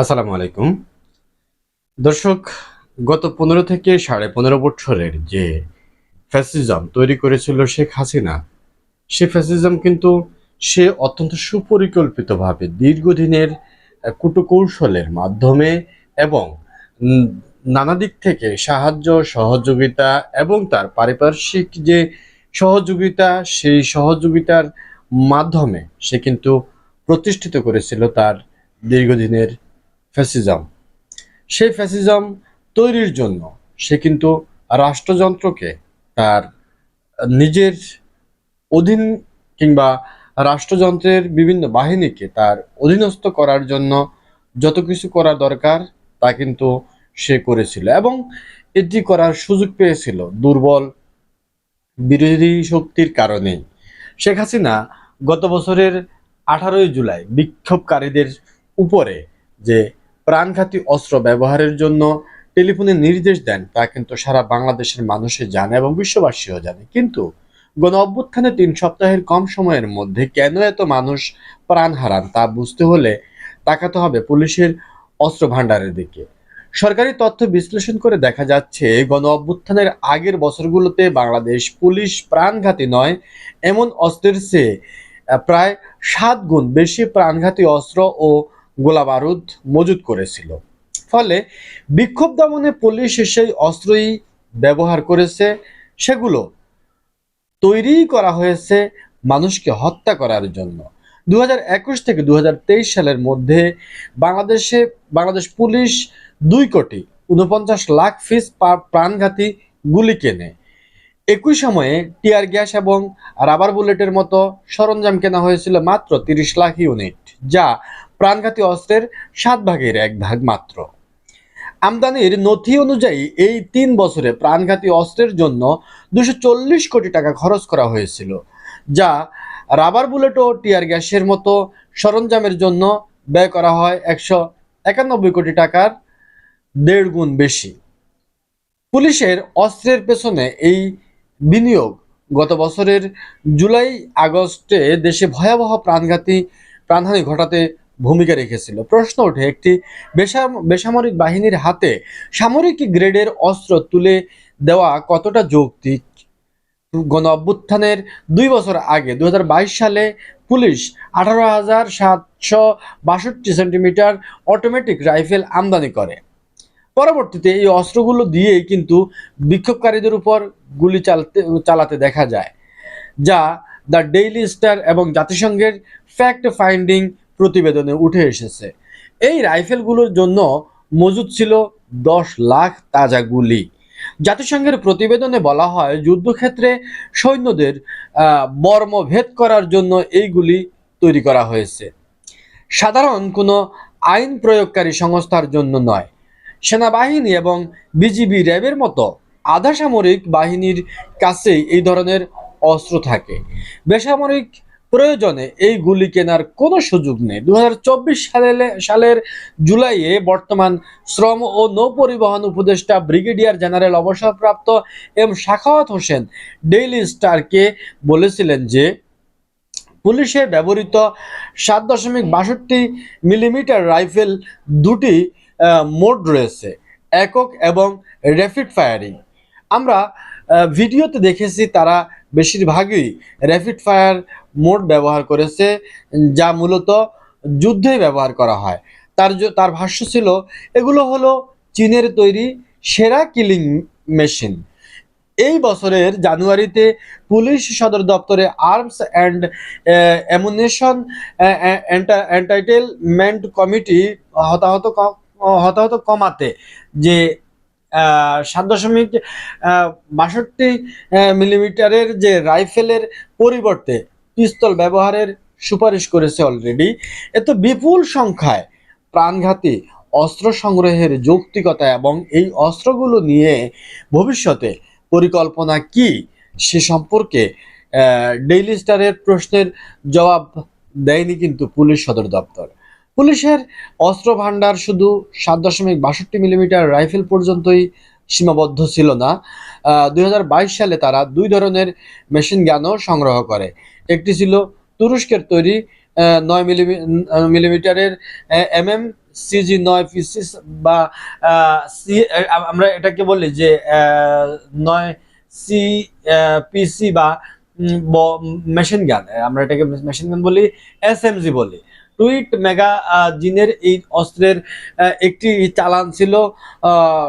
আসসালামু আলাইকুম। দর্শক, গত পনেরো থেকে সাড়ে পনেরো বছরের যে ফ্যাসিজম তৈরি করেছিল শেখ হাসিনা, সে ফ্যাসিজম কিন্তু সে অত্যন্ত সুপরিকল্পিতভাবে দীর্ঘদিনের কূটকৌশলের মাধ্যমে এবং নানা দিক থেকে সাহায্য, সহযোগিতা এবং তার পারিপার্শ্বিক যে সহযোগিতা, সেই সহযোগিতার মাধ্যমে সে কিন্তু প্রতিষ্ঠিত করেছিল তার দীর্ঘদিনের ফ্যাসিজম। সেই ফ্যাসিজম তৈরির জন্য সে কিন্তু রাষ্ট্রযন্ত্রকে তার নিজের অধীন কিংবা রাষ্ট্রযন্ত্রের বিভিন্ন বাহিনীকে তার অধীনস্থ করার জন্য যত কিছু করা দরকার তা কিন্তু সে করেছিল এবং এটি করার সুযোগ পেয়েছিল দুর্বল বিরোধী শক্তির কারণেই শেখ হাসিনা গত বছরের আঠারোই জুলাই বিক্ষোভকারীদের উপরে যে প্রাণঘাতী অস্ত্র ব্যবহারের জন্য টেলিফোনে নির্দেশ দেন। তা কিন্তু সারা বাংলাদেশের মানুষে জানে এবং বিশ্ববাসীও জানে। কিন্তু গণ অভ্যুত্থানে তিন সপ্তাহের কম সময়ের মধ্যে কেন এত মানুষ প্রাণ হারান তা বুঝতে হলে তাকাতে হবে পুলিশের অস্ত্র ভাণ্ডারের দিকে। সরকারি তথ্য বিশ্লেষণ করে দেখা যাচ্ছে, গণ অভ্যুত্থানের আগের বছরগুলোতে বাংলাদেশ পুলিশ প্রাণঘাতী নয়, এমন অস্ত্রের চেয়ে প্রায় সাত গুণ বেশি প্রাণঘাতী অস্ত্র ও গোলা বারুদ মজুত করেছিল। ফলে বিক্ষোভ দমনে পুলিশ সেই অস্ত্রই ব্যবহার করেছে, সেগুলো তৈরি করা হয়েছে মানুষকে হত্যা করার জন্য। দু হাজার একুশ থেকে দু হাজার তেইশ সালের মধ্যে বাংলাদেশে, বাংলাদেশ পুলিশ দুই কোটি উনপঞ্চাশ লাখ ফিস প্রাণঘাতী গুলি কেনে। একই সময়ে টিয়ার গ্যাস এবং রাবার বুলেটের মতো সরঞ্জাম কেনা হয়েছিল মাত্র তিরিশ লাখ ইউনিট, যা প্রাণঘাতী অস্ত্রের সাত ভাগের এক ভাগ মাত্র। আমদানির নথি অনুযায়ী এই তিন বছরে প্রাণঘাতী অস্ত্রের জন্য দুশো কোটি টাকা খরচ করা হয়েছিল, যা রাবার বুলেট ও টিয়ার গ্যাসের মতো সরঞ্জামের জন্য ব্যয় করা হয় একশো একানব্বই কোটি টাকার দেড় গুণ বেশি। পুলিশের অস্ত্রের পেছনে এই বিনিয়োগ গত বছরের জুলাই আগস্টে দেশে ভয়াবহ প্রাণঘাতী প্রাণহানি ঘটাতে ভূমিকা রেখেছিল। প্রশ্ন ওঠে, একটি বেসাম- বেসামরিক বাহিনীর হাতে সামরিক গ্রেডের অস্ত্র তুলে দেওয়া কতটা যৌক্তিক? গণ অভ্যুত্থানের দুই বছর আগে দু হাজার বাইশ সালে পুলিশ আঠারো হাজার সাতশো বাষট্টি সেন্টিমিটার অটোমেটিক রাইফেল আমদানি করে। পরবর্তীতে এই অস্ত্রগুলো দিয়েই কিন্তু বিক্ষোভকারীদের উপর গুলি চালাতে চালাতে দেখা যায়, যা দ্য ডেইলি স্টার এবং জাতিসংঘের ফ্যাক্ট ফাইন্ডিং প্রতিবেদনে উঠে এসেছে। এই রাইফেলগুলোর জন্য মজুদ ছিল দশ লাখ তাজা গুলি। জাতিসংঘের প্রতিবেদনে বলা হয় যুদ্ধক্ষেত্রে সৈন্যদের আহ, বর্মভেদ করার জন্য এইগুলি তৈরি করা হয়েছে। সাধারণ কোনো আইন প্রয়োগকারী সংস্থার জন্য নয়। সেনাবাহিনী এবং বিজিবি র্যাবের মতো আধা সামরিক বাহিনীর কাছেই এই ধরনের অস্ত্র থাকে। বেসামরিক প্রয়োজনে এই গুলি কেনার কোনো সুযোগ নেই। দু সালে সালের জুলাইয়ে বর্তমান শ্রম ও নৌপরিবহন উপদেষ্টা ব্রিগেডিয়ার জেনারেল অবসরপ্রাপ্ত এম শাখাওয়াত হোসেন ডেইলি স্টারকে বলেছিলেন যে, পুলিশে ব্যবহৃত সাত দশমিক বাষট্টি মিলিমিটার রাইফেল দুটি মোড রয়েছে, একক এবং র্যাপিড ফায়ারিং। আমরা ভিডিওতে দেখেছি তারা বেশিরভাগই র্যাপিড ফায়ার মোড ব্যবহার করেছে, যা মূলত যুদ্ধে ব্যবহার করা হয়। তার তার ভাষ্য ছিল, এগুলো হলো চীনের তৈরি সেরা কিলিং মেশিন এই বছরের জানুয়ারিতে পুলিশ সদর দপ্তরে arms and ammunition entitlement committee হতাহত হতাহত কমাতে যে সাত দশমিক বাষট্টি মিলিমিটারের যে রাইফেলের পরিবর্তে পিস্তল ব্যবহারের সুপারিশ করেছে অলরেডি এত বিপুল সংখ্যায় প্রাণঘাতী অস্ত্র সংগ্রহের যৌক্তিকতা এবং এই অস্ত্রগুলো নিয়ে ভবিষ্যতে পরিকল্পনা কি সে সম্পর্কে ডেইলি স্টারের প্রশ্নের জবাব দেয়নি কিন্তু পুলিশ সদর দপ্তর। পুলিশের অস্ত্র ভাণ্ডার শুধু সাত দশমিক বাষট্টি মিলিমিটার রাইফেল পর্যন্তই সীমাবদ্ধ ছিল না। দু হাজার বাইশ সালে তারা দুই ধরনের মেশিন গানও সংগ্রহ করে। একটি ছিল তুরস্কের তৈরি নয় মিলিমি- মিলিমিটারের এম এম সিজি নয় পিসি বা সি আমরা এটাকে বলি যে নয় সি পিসি বা মেশিন গান। আমরা এটাকে মেশিন গান বলি এসএমজি বলি। টুইট মেগা জিনের এই অস্ত্রের একটি চালান ছিল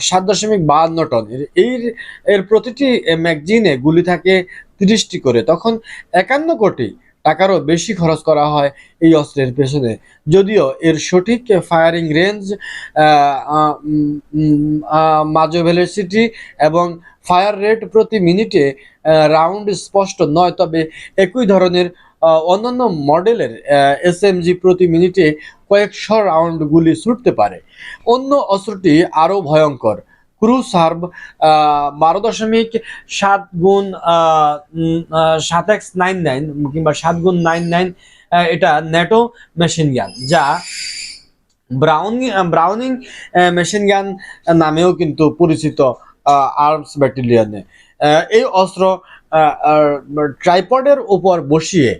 সাত দশমিক বাহান্ন টন। এর- এর প্রতিটি ম্যাগজিনে গুলি থাকে তিরিশটি করে। তখন একান্ন কোটি টাকারও বেশি খরচ করা হয় এই অস্ত্রের পেছনে। যদিও এর সঠিক ফায়ারিং রেঞ্জ মাজোভেলোসিটি এবং ফায়ার রেট প্রতি মিনিটে রাউন্ড স্পষ্ট নয়। তবে একই ধরনের অন্যান্য মডেলের এসএমজি প্রতি মিনিটে কয়েকশো রাউন্ড গুলি ছুটতে পারে। অন্য অস্ত্রটি আরও ভয়ঙ্কর। ক্রু সার্ভ বারো দশমিক সাত গুণ সাত এক্স নাইন নাইন কিংবা সাত গুণ নাইন নাইন এটা ন্যাটো মেশিন গান, যা ব্রাউনিং ব্রাউনিং মেশিন গান নামেও কিন্তু পরিচিত আর্মস ব্যাটালিয়নে। এই অস্ত্র ট্রাইপডের উপর বসিয়ে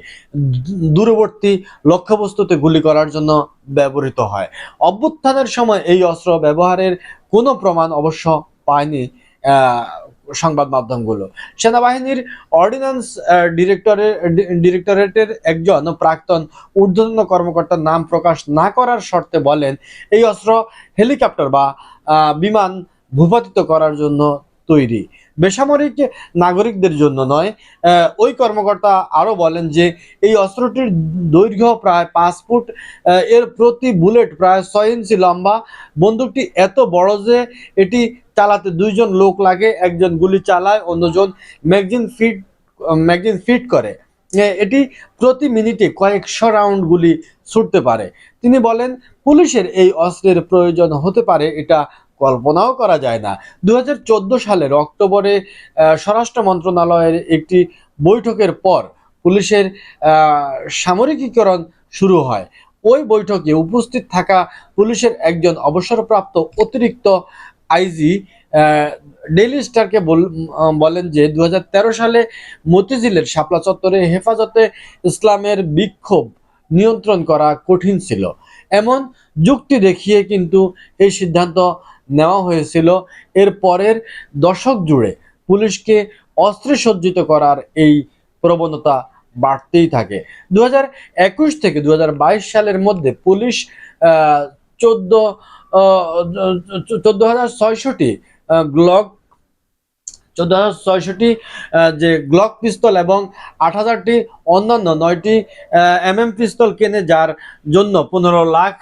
দূরবর্তী লক্ষ্যবস্তুতে গুলি করার জন্য ব্যবহৃত হয়। অভ্যুত্থানের সময় এই অস্ত্র ব্যবহারের কোনো প্রমাণ অবশ্য পায়নি সংবাদ মাধ্যমগুলো। সেনাবাহিনীর অর্ডিন্যান্স ডিরেক্টরের ডিরেক্টরেটের একজন প্রাক্তন ঊর্ধ্বতন কর্মকর্তার নাম প্রকাশ না করার শর্তে বলেন, এই অস্ত্র হেলিকপ্টার বা বিমান ভূপাতিত করার জন্য তৈরি। বেসামরিক নাগরিকদের জন্য নয়। ওই কর্মকর্তা আরও বলেন যে, এই অস্ত্রটির দৈর্ঘ্য প্রায় পাঁচ ফুট এর প্রতি বুলেট প্রায় ছয় ইঞ্চি লম্বা। বন্দুকটি এত বড় যে, এটি চালাতে দুইজন লোক লাগে, একজন গুলি চালায়, অন্যজন ম্যাগজিন ফিট ম্যাগজিন ফিট করে। এটি প্রতি মিনিটে কয়েকশো রাউন্ড গুলি ছুটতে পারে। তিনি বলেন, পুলিশের এই অস্ত্রের প্রয়োজন হতে পারে, এটা কল্পনাও করা যায় না। দু হাজার চোদ্দ সালের অক্টোবরে স্বরাষ্ট্র মন্ত্রণালয়ের একটি বৈঠকের পর পুলিশের সামরিকীকরণ শুরু হয়। ওই বৈঠকে উপস্থিত থাকা পুলিশের একজন অবসরপ্রাপ্ত অতিরিক্ত আইজি ডেইলি স্টারকে বল- বলেন যে দু হাজার তেরো সালে মতিঝিলের শাপলা চত্বরে হেফাজতে ইসলামের বিক্ষোভ নিয়ন্ত্রণ করা কঠিন ছিল। এমন যুক্তি দেখিয়ে কিন্তু এই সিদ্ধান্ত নেওয়া হয়েছিল এর পরের দশক জুড়ে পুলিশকে অস্ত্রে সজ্জিত করার এই প্রবণতা বাড়তেই থাকে। দু থেকে দু হাজার বাইশ সালের মধ্যে পুলিশ চোদ্দ চোদ্দ হাজার ছয়শটি গ্লক চোদ্দ হাজার ছয়শটি যে গ্লক পিস্তল এবং আট হাজারটি, অন্যান্য নয়টি এম এম পিস্তল কেনে, যার জন্য পনেরো লাখ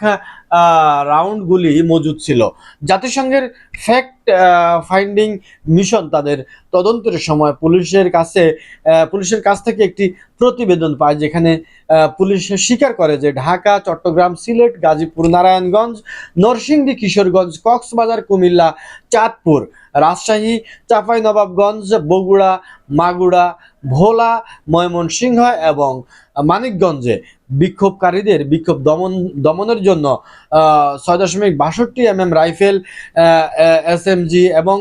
রাউন্ড গুলি মজুদ ছিল। জাতিসংঘের ফ্যাক্ট ফাইন্ডিং মিশন তাদের তদন্তের সময় পুলিশের কাছে পুলিশের কাছ থেকে একটি প্রতিবেদন পায় যেখানে পুলিশ স্বীকার করে যে ঢাকা, চট্টগ্রাম, সিলেট, গাজীপুর, নারায়ণগঞ্জ, নরসিংদী, কিশোরগঞ্জ, কক্সবাজার, কুমিল্লা, চাঁদপুর, রাজশাহী, চাঁপাইনবাবগঞ্জ, বগুড়া মাগুড়া ভোলা, ময়মনসিংহ এবং মানিকগঞ্জে বিক্ষোভকারীদের বিক্ষোভ দমন, দমনের জন্য ছয় দশমিক বাষট্টি M M rifle S M G এবং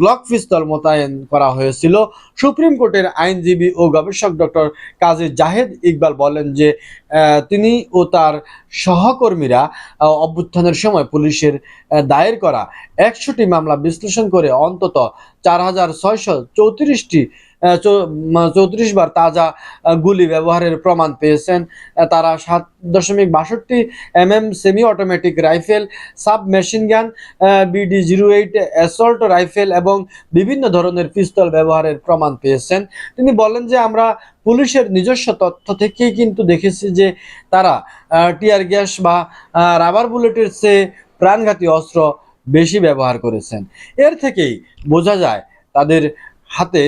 গ্লক পিস্তল মোতায়েন করা হয়েছিল। সুপ্রিম কোর্টের আইনজীবী ও গবেষক ডক্টর কাজী জাহেদ ইকবাল বলেন যে তিনি ও তার সহকর্মীরা অভ্যুত্থানের সময় পুলিশের দায়ের করা একশোটি মামলা বিশ্লেষণ করে অন্তত চার হাজার ছয়শো চৌত্রিশটি চৌত্রিশ বার তাজা গুলি ব্যবহারের প্রমাণ পেয়েছেন। তারা সাত দশমিক বাষট্টি M M semi automatic rifle sub machine gun BD zero eight assault rifle এবং বিভিন্ন ধরনের পিস্তল ব্যবহারের প্রমাণ পেয়েছেন। তিনি বলেন যে, আমরা পুলিশের নিজস্ব তথ্য থেকেই কিন্তু দেখেছি যে তারা টিয়ার গ্যাস বা রাবার বুলেটের চেয়ে প্রাণঘাতী অস্ত্র বেশি ব্যবহার করেছেন। এর থেকেই বোঝা যায়, তাদের হাতে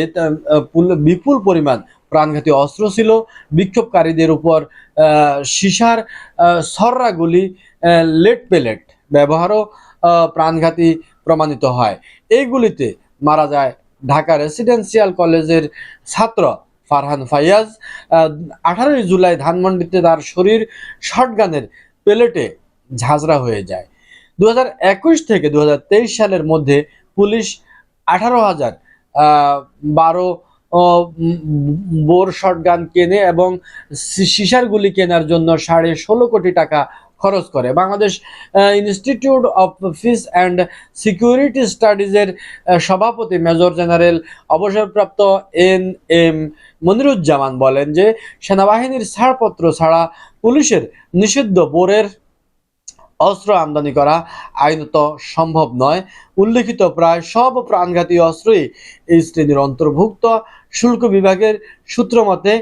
বিপুল পরিমাণ প্রাণঘাতী অস্ত্র ছিল। বিক্ষোভকারীদের উপর সিসার সীসার আহ, সররা গুলি আহ, লেট পেলেট ব্যবহারও প্রাণঘাতী প্রমাণিত হয়। এইগুলিতে মারা যায় ঢাকা রেসিডেন্সিয়াল কলেজের ছাত্র ফারহান ফাইয়াজ। আঠারোই জুলাই ধানমন্ডিতে তার শরীর শটগানের পেলেটে ঝাঁঝরা হয়ে যায়। দু থেকে দু হাজার তেইশ সালের মধ্যে পুলিশ আঠারো হাজার বারো বোর শটগান কেনে এবং সিসার গুলি কেনার জন্য সাড়ে ষোলো কোটি টাকা খরচ করে। Bangladesh institute of peace and security স্টাডিজের সভাপতি মেজর জেনারেল অবসরপ্রাপ্ত এন এম মনিরুজ্জামান বলেন যে, সেনাবাহিনীর ছাড়পত্র ছাড়া পুলিশের নিষিদ্ধ বোরের অস্ত্র আমদানি করা আইনত সম্ভব নয়। উল্লেখিত প্রায় সব প্রাণঘাতী অস্ত্রই এই শ্রেণির অন্তর্ভুক্ত। শুল্ক বিভাগের সূত্র মতে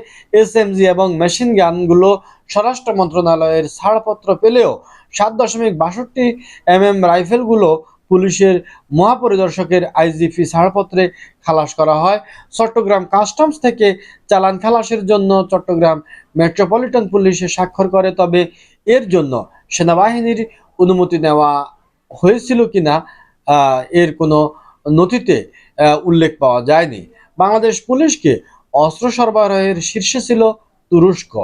এসএমজি এবং মেশিন গানগুলো স্বরাষ্ট্র মন্ত্রণালয়ের ছাড়পত্র পেলেও সাত দশমিক বাষট্টি এম এম রাইফেলগুলো পুলিশের মহাপরিদর্শকের আইজিপি ছাড়পত্রে খালাস করা হয়। চট্টগ্রাম কাস্টমস থেকে চালান খালাসের জন্য চট্টগ্রাম মেট্রোপলিটন পুলিশে স্বাক্ষর করে, তবে এর জন্য সেনাবাহিনীর অনুমতি নেওয়া হয়েছিল কিনা এর কোনো নথিতে উল্লেখ পাওয়া যায়নি। বাংলাদেশ পুলিশকে অস্ত্র সরবরাহের শীর্ষে ছিল তুরস্ক।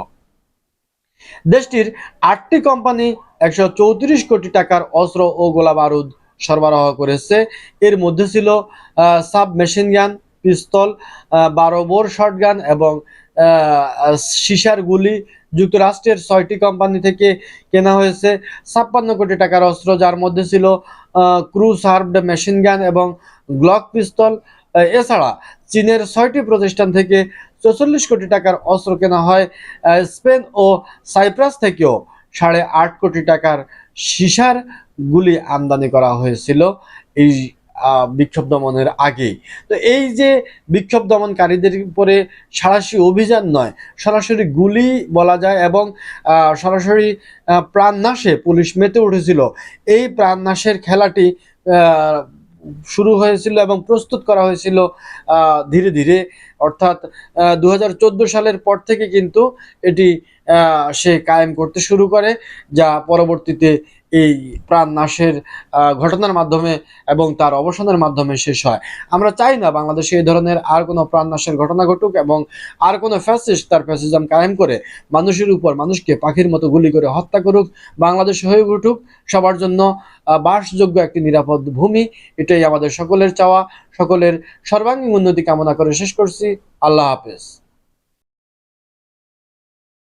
দেশটির আটটি কোম্পানি একশো চৌত্রিশ কোটি টাকার অস্ত্র ও গোলা বারুদ সরবরাহ করেছে। এর মধ্যে ছিল সাব মেশিন গান পিস্তল বারো বোর শটগান এবং সিসার গুলি যুক্তরাষ্ট্রের ছয়টি কোম্পানি থেকে কেনা হয়েছে। ছাপ্পান্ন কোটি টাকার অস্ত্র, যার মধ্যে ছিল ক্রু সার্ভড মেশিন গান এবং গ্লক পিস্তল এছাড়া চীনের ছয়টি প্রতিষ্ঠান থেকে চৌচল্লিশ কোটি টাকার অস্ত্র কেনা হয়। স্পেন ও সাইপ্রাস থেকেও সাড়ে আট কোটি টাকার সিসার গুলি আমদানি করা হয়েছিল। এই বিক্ষোভ দমনের আগে তো এই যে বিক্ষোভ দমনকারীদের উপরে সরাসরি অভিযান নয়, সরাসরি গুলি বলা যায় এবং সরাসরি প্রাণনাশে পুলিশ মেতে উঠেছিল। এই প্রাণনাশের খেলাটি শুরু হয়েছিল এবং প্রস্তুত করা হয়েছিল ধীরে ধীরে। অর্থাৎ দু হাজার চোদ্দ সালের পর থেকে কিন্তু এটি সে কায়েম করতে শুরু করে, যা পরবর্তীতে এই প্রাণনাশের আহ, ঘটনার মাধ্যমে এবং তার অবসানের মাধ্যমে শেষ হয়। আমরা চাই না বাংলাদেশে এই ধরনের আর কোনো প্রাণনাশের ঘটনা ঘটুক এবং আর কোনো ফ্যাসিস্ট তার ফ্যাসিজম কায়েম করে মানুষের উপর মানুষকে পাখির মতো গুলি করে হত্যা করুক বাংলাদেশ হয়ে উঠুক। সবার জন্য বাসযোগ্য একটি নিরাপদ ভূমি এটাই আমাদের সকলের চাওয়া। সকলের সর্বাঙ্গীন উন্নতি কামনা করে শেষ করছি। আল্লাহ হাফেজ।